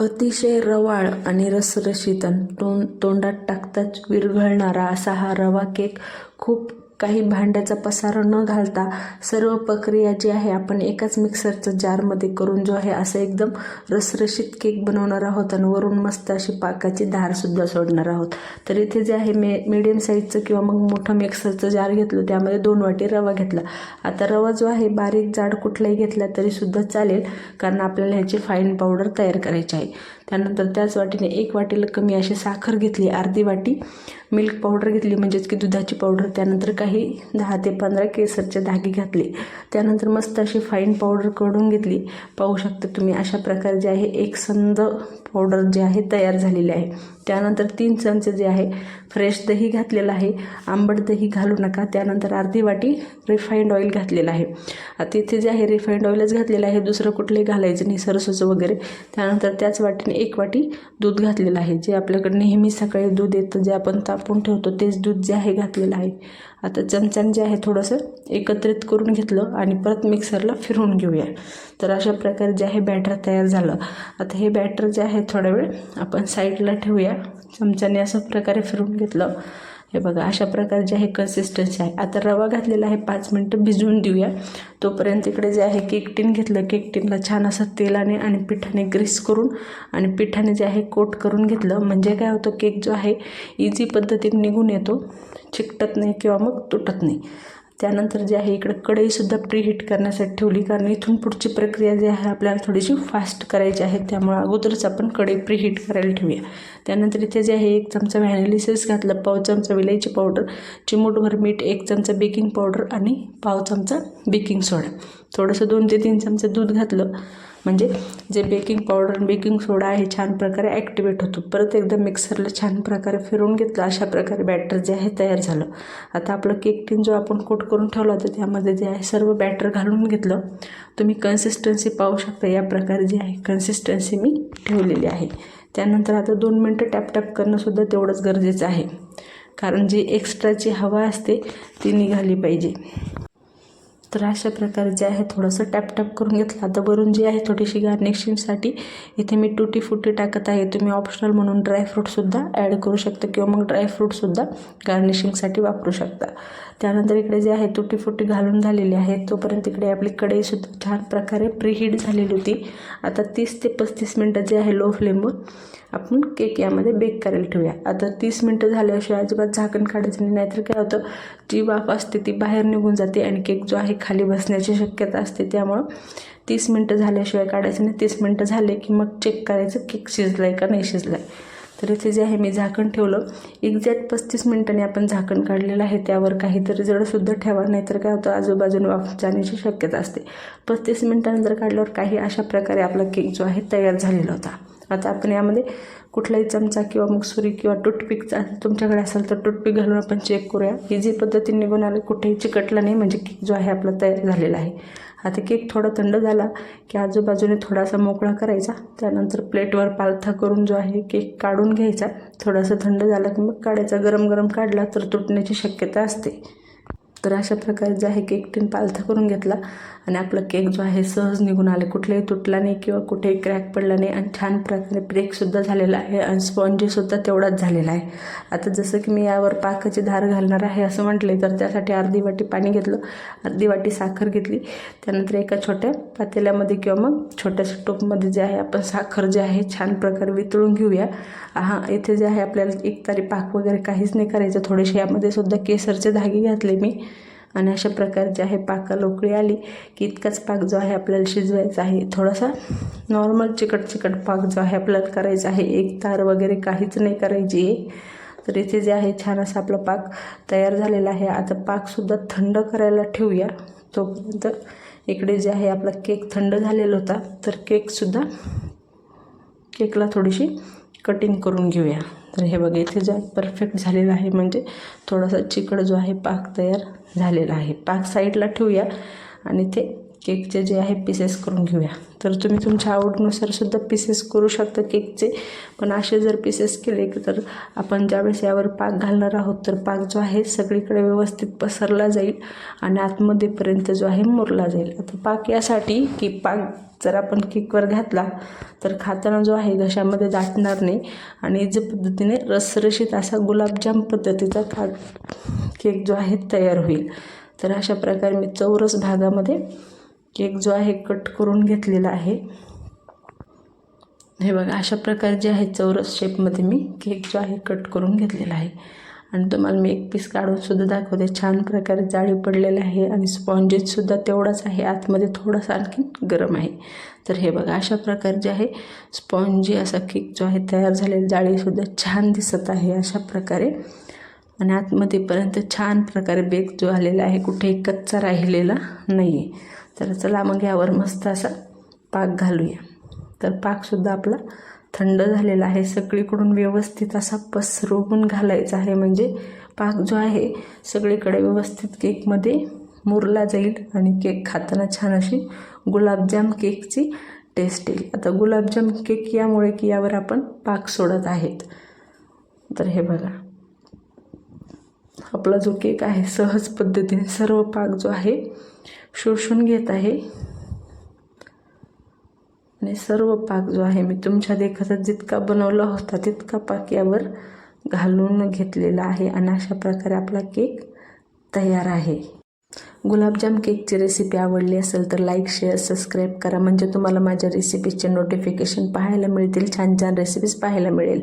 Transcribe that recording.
अतिशय रवाळ आणि रसरशीत आणि तोंड तोंडात टाकताच विरघळणारा असा हा रवा केक खूप काही भांड्याचा पसारा न घालता सर्व प्रक्रिया जी आहे आपण एकाच मिक्सरच्या जारमध्ये करून जो आहे असं एकदम रसरशीत केक बनवणार आहोत आणि वरून मस्त अशी पाकाची धारसुद्धा सोडणार आहोत. तर इथे जे आहे मे मिडियम साईजचं किंवा मग मोठं मिक्सरचं जार घेतलं त्यामध्ये दोन वाटी रवा घेतला. आता रवा जो आहे बारीक जाड कुठलाही घेतला तरीसुद्धा चालेल कारण आपल्याला ह्याची फाईन पावडर तयार करायची आहे. त्यानंतर त्याच वाटीने एक वाटीला कमी अशी साखर घेतली अर्धी वाटी मिल्क पावडर घेतली म्हणजेच की दुधाची पावडर त्यानंतर काही दहा ते पंधरा केसरचे धागे घातले. त्यानंतर मस्त अशी फाईन पावडर करून घेतली. पाहू शकता तुम्ही अशा प्रकारे जे आहे एक संद पावडर जे आहे तयार झालेली आहे. त्यानंतर तीन चमचे जे आहे फ्रेश दही घातलेलं आहे. आंबट दही घालू नका. त्यानंतर अर्धी वाटी रिफाईंड ऑइल घातलेलं आहे. आता इथे जे आहे रिफाईंड ऑइलच घातलेलं आहे. दुसरं कुठलंही घालायचं नाही सरसोचं वगैरे. त्यानंतर त्याच वाटीने एक वाटी दूध घातलेलं आहे. जे आपल्याकडे नेहमी सकाळी दूध येतं जे आपण तापून ठेवतो तेच दूध जे आहे घातलेलं आहे. आता चमच्यान जे आहे थोडंसं एकत्रित करून घेतलं आणि परत मिक्सरला फिरवून घेऊया. तर अशा प्रकारे जे आहे बॅटर तयार झालं. आता हे बॅटर जे आहे थोडा वेळ आपण साईडला ठेवूया. चमच्याने असं प्रकारे फिरून घेतलं. हे बघा अशा प्रकारचे आहे कन्सिस्टन्सी आहे. आता रवा घातलेला आहे पाच मिनटं भिजवून देऊया. तोपर्यंत इकडे जे आहे केक टिन घेतलं. केक टिनला छान असं तेलाने आणि पिठाने ग्रीस करून आणि पिठाने जे आहे कोट करून घेतलं. म्हणजे काय होतं केक जो आहे इझी पद्धतीने निघून येतो. चिकटत नाही किंवा मग तुटत नाही. त्यानंतर जे आहे इकडं कढईसुद्धा प्रीहीट करण्यासाठी ठेवली. कारण इथून पुढची प्रक्रिया जी आहे आपल्याला थोडीशी फास्ट करायची आहे. त्यामुळं अगोदरच आपण कढई प्रीहीट करायला ठेवूया. त्यानंतर इथे जे आहे एक चमचा व्हॅनिलिसेस घातलं पाव चमचा विलायची पावडर चिमूटभर मीठ एक चमचा बेकिंग पावडर आणि पाव चमचा बेकिंग सोडा थोडंसं दोन ते तीन चमचे दूध घातलं. म्हणजे जे बेकिंग पावडर आणि बेकिंग सोडा आहे छान प्रकारे ॲक्टिवेट होतो. परत एकदा मिक्सरला छान प्रकारे फिरवून घेतलं अशा प्रकारे बॅटर जे आहे तयार झालं. आता आपलं केक टिन जो आपण कोट करून ठेवला होता त्यामध्ये जे आहे सर्व बॅटर घालून घेतलं. तुम्ही कन्सिस्टन्सी पाहू शकता या प्रकारे जी आहे कन्सिस्टन्सी मी ठेवलेली आहे. त्यानंतर आता दोन मिनटं टॅपटॅप करणंसुद्धा तेवढंच गरजेचं आहे. कारण जी एक्स्ट्राची हवा असते ती निघाली पाहिजे. तर अशा प्रकारे जे आहे थोडंसं टॅप टॅप करून घेतलं. आता वरून जे आहे थोडीशी गार्निशिंगसाठी इथे मी टुटी फुटी टाकत आहे. तुम्ही ऑप्शनल म्हणून ड्रायफ्रूटसुद्धा ॲड करू शकता किंवा मग ड्रायफ्रूटसुद्धा गार्निशिंगसाठी वापरू शकता. त्यानंतर इकडे जे आहे तुटी फुटी घालून झालेली आहे. तोपर्यंत इकडे आपली कढईसुद्धा छान प्रकारे प्रीहीट झालेली होती. आता तीस ते पस्तीस मिनटं जे आहे लो फ्लेमवर आपण केक यामध्ये बेक करायला ठेवूया. आता तीस मिनटं झाल्याशिवाय अजिबात झाकण काढायचं नाही नाहीतर काय होतं जी वाफ असते ती बाहेर निघून जाते आणि केक जो आहे खाली बसण्याची शक्यता असते. त्यामुळं तीस मिनटं झाल्याशिवाय काढायचं नाही. तीस मिनटं झाले की मग चेक करायचं केक शिजला आहे का नाही शिजला आहे तर इथे जे आहे मी झाकण ठेवलं. एक्झॅक्ट पस्तीस मिनिटांनी आपण झाकण काढलेलं आहे. त्यावर काहीतरी जडसुद्धा ठेवा नाहीतर काय होतं आजूबाजून वाफ जाण्याची शक्यता असते. पस्तीस मिनिटानंतर काढल्यावर काही अशा प्रकारे आपला केक जो आहे तयार झालेला होता. आता आपण यामध्ये कुठलाही चमचा किंवा मग सुरी किंवा टूथपिकचा तुमच्याकडे असेल तर टूथपिक घालून आपण चेक करूया. इझी पद्धतीने निघून आलं कुठेही चिकटला नाही म्हणजे केक जो आहे आपला तयार झालेला आहे. आता केक थोडा थंड झाला की आजूबाजूने थोडासा मोकळा करायचा. त्यानंतर प्लेटवर पालथा करून जो आहे केक काढून घ्यायचा. थोडासा थंड झाला की मग काढायचा. गरम गरम काढला तर तुटण्याची शक्यता असते. तर अशा प्रकारे जे आहे केक टीन पालथा करून घेतला. आणि आपला केक जो आहे सहज निघून आले. कुठलाही तुटला नाही किंवा कुठेही क्रॅक पडला नाही आणि छान प्रकारे ब्रेकसुद्धा झालेला आहे आणि स्पॉन्जीसुद्धा तेवढाच झालेला आहे. आता जसं की मी यावर पाकाची धार घालणार आहे असं म्हटले तर त्यासाठी अर्धी वाटी पाणी घेतलं. अर्धी वाटी साखर घेतली. त्यानंतर एका छोट्या पातेल्यामध्ये किंवा मग छोट्याशा टोपमध्ये जे आहे आपण साखर जे आहे छान प्रकारे वितळून घेऊया. हां इथे जे आहे आपल्याला एक तारी पाक वगैरे काहीच नाही करायचं. थोडेसे यामध्ये सुद्धा केसरचे धागे घातले मी. आणि अशा प्रकारे जे आहे पाकाला उकळी आली की इतकाच पाक जो आहे आपल्याला शिजवायचा आहे. थोडासा नॉर्मल चिकट चिकट पाक जो आहे आपल्याला करायचा आहे. एक तार वगैरे काहीच नाही करायची आहे. तर इथे जे आहे छान असा आपला पाक तयार झालेला आहे. आता पाकसुद्धा थंड करायला ठेवूया. तोपर्यंत इकडे जे आहे आपला केक थंड झालेला होता. तर केकसुद्धा केकला थोडीशी कटिंग करून घेऊया. तर हे बघा इथे जे परफेक्ट झालेलं आहे म्हणजे थोडासा चिकट जो आहे पाक तयार झालेला आहे. पाक साईडला ठेवूया आणि ते केकचे जे आहे पीसेस करून घेऊया. तर तुम्ही तुमच्या आवडीनुसार सुद्धा पीसेस करू शकता केकचे. पण असे जर पीसेस केले की तर आपण ज्यावेळेस यावर पाक घालणार आहोत तर पाक जो आहे सगळीकडे व्यवस्थित पसरला जाईल आणि आतमध्येपर्यंत जो आहे मुरला जाईल. आता पाक यासाठी की पाक जर आपण केकवर घातला तर खाताना जो आहे घशामध्ये दाटणार नाही आणि जे पद्धतीने रसरशीत असा गुलाबजाम पद्धतीचा का केक जो आहे तयार होईल. तर अशा प्रकारे मी चौरस भागामध्ये केक जो आहे कट करून घेतलेला आहे. हे बघा अशा प्रकारे जे आहे चौरस शेपमध्ये मी केक जो आहे कट करून घेतलेला आहे. आणि तुम्हाला मी एक पीस काढून सुद्धा दाखवते. छान प्रकारे जाळी पडलेलं आहे आणि स्पॉन्जेससुद्धा तेवढाच आहे. आतमध्ये थोडासा आणखी गरम आहे. तर हे बघा अशा प्रकारे जे आहे स्पॉन्जी असा केक जो आहे तयार झालेला जाळीसुद्धा छान दिसत आहे अशा प्रकारे. आणि आतमध्येपर्यंत छान प्रकारे बेक जो आलेला आहे कुठेही कच्चा राहिलेला नाही आहे तर चला मग यावर मस्त असा पाक घालूया. तर पाकसुद्धा आपला थंड झालेला आहे. सगळीकडून व्यवस्थित असा पसरवून घालायचा आहे. म्हणजे पाक जो आहे सगळीकडे व्यवस्थित केकमध्ये मुरला जाईल आणि केक खाताना छान अशी गुलाबजाम केकची टेस्ट येईल. आता गुलाबजाम केक यामुळे की यावर आपण पाक सोडत आहेत. तर हे बघा. आपला जो केक आहे सहज पद्धतीने सर्व पाक जो आहे शोषून घेत आहे. आणि सर्व पाक जो आहे मी तुमच्या देखाचा जितका बनवला होता तितका पाक यावर घालून घेतलेला आहे. आणि अशा प्रकारे आपला केक तयार आहे. गुलाबजाम केकची रेसिपी आवडली असेल तर लाईक शेअर सबस्क्राईब करा. म्हणजे तुम्हाला माझ्या रेसिपीजचे नोटिफिकेशन पाहायला मिळतील छान छान रेसिपीज पाहायला मिळेल.